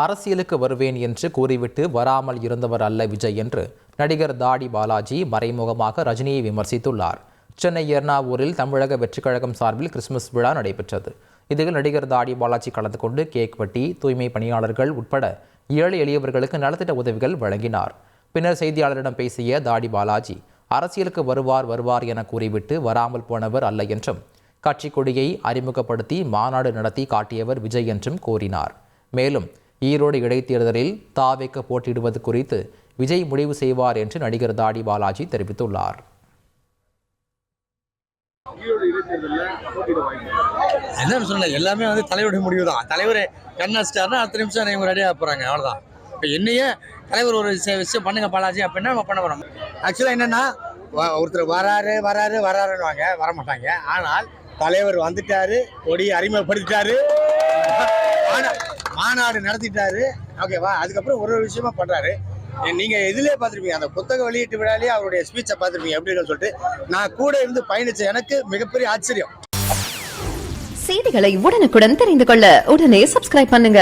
அரசியலுக்கு வருவேன் என்று கூறிவிட்டு வராமல் இருந்தவர் அல்ல விஜய் என்று நடிகர் தாடி பாலாஜி மறைமுகமாக ரஜினியை விமர்சித்துள்ளார். சென்னை எர்ணாவூரில் தமிழக வெற்றிக் கழகம் சார்பில் கிறிஸ்துமஸ் விழா நடைபெற்றது. இதில் நடிகர் தாடி பாலாஜி கலந்து கொண்டு கேக் வெட்டி தூய்மை பணியாளர்கள் உட்பட ஏழை எளியவர்களுக்கு நலத்திட்ட உதவிகள் வழங்கினார். பின்னர் செய்தியாளரிடம் பேசிய தாடி பாலாஜி அரசியலுக்கு வருவார் வருவார் என கூறிவிட்டு வராமல் போனவர் அல்ல என்றும் கட்சி கொடியை அறிமுகப்படுத்தி மாநாடு நடத்தி காட்டியவர் விஜய் என்றும் கூறினார். மேலும் ஈரோடு இடைத்தேர்தலில் தாவேக்க போட்டியிடுவது குறித்து விஜய் முடிவு செய்வார் என்று நடிகர் தாடி பாலாஜி தெரிவித்துள்ளார். என்ன சொல்ல எல்லாமே வந்து தலைவருடைய முடிவு தான். தலைவர் கண்ணாச்சிட்டாருன்னா அடுத்த நிமிஷம் இவங்க ரெடியாக போகிறாங்க அவ்வளோதான் இப்போ என்னையே தலைவர் ஒரு விஷயம் விஷயம் பண்ணுங்க பாலாஜி அப்படின்னா நம்ம பண்ண போகிறோம் ஆக்சுவலாக என்னென்னா ஒருத்தர் வராரு வராரு வராருன்னுவாங்க வர மாட்டாங்க ஆனால் தலைவர் வந்துட்டாரு கொடி அறிமுகப்படுத்திட்டாரு. ஆனால் மாநாடு நடத்திட்டாரு. ஓகேவா அதுக்கப்புறம் ஒரு ஒரு விஷயமா பண்றாரு. நீங்க இதுலயே பார்த்திருப்பீங்க. அந்த புத்தக வெளியீட்டு விழாலே அவருடைய ஸ்பீச்சை பார்த்திருப்பீங்க. அப்படின்னு சொல்லிட்டு நான் கூட இருந்து பயணிச்ச எனக்கு மிகப்பெரிய ஆச்சரியம். செய்திகளை உடனுக்குடன் தெரிந்து கொள்ள உடனே சப்ஸ்கிரைப் பண்ணுங்க.